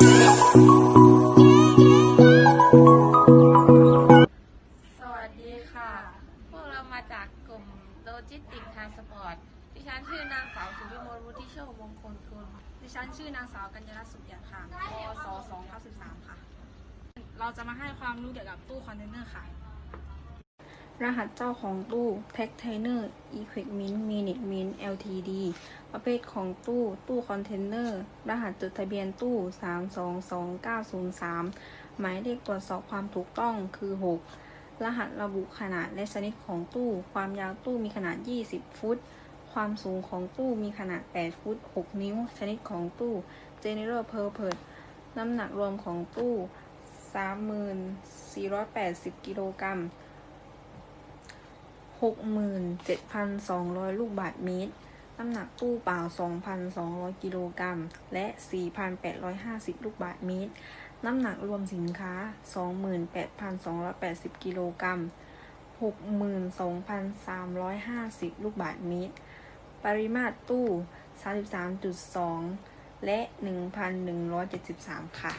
สวัสดีค่ะ พวกเรามาจากกลุ่มโลจิสติกทางสปอร์ต ดิฉันชื่อนางสาวสุวิมลวุฒิโชคมงคลกุลดิฉันชื่อนางสาวกัญญาสุขยันค่ะปวส293ค่ะ เราจะมาให้ความรู้เกี่ยวกับตู้คอนเทนเนอร์ค่ะ รหัสเจ้าของตู้ Tag t i n e r Equipment Minute Min Ltd ประเภทของตู้ ตู้คอนเทนเนอร์ รหัสจดทะเบียนตู้322903 หมายเลขตรวจสอบความถูกต้องคือ 6 รหัสระบุขนาดและชนิดของตู้ ความยาวตู้มีขนาด 20 ฟุต ความสูงของตู้มีขนาด 8 ฟุต 6 นิ้ว ชนิดของตู้ General Purpose น้ำหนักรวมของตู้ 3480 กิโลกรัม 67,200 ลูกบาศก์เมตร น้ำหนักตู้เปล่า 2,200 กิโลกรัม และ 4,850 ลูกบาศก์เมตร น้ำหนักรวมสินค้า 28,280 กิโลกรัม 62,350 ลูกบาศก์เมตร ปริมาตรตู้ 33.2 และ 1,173 ค่ะ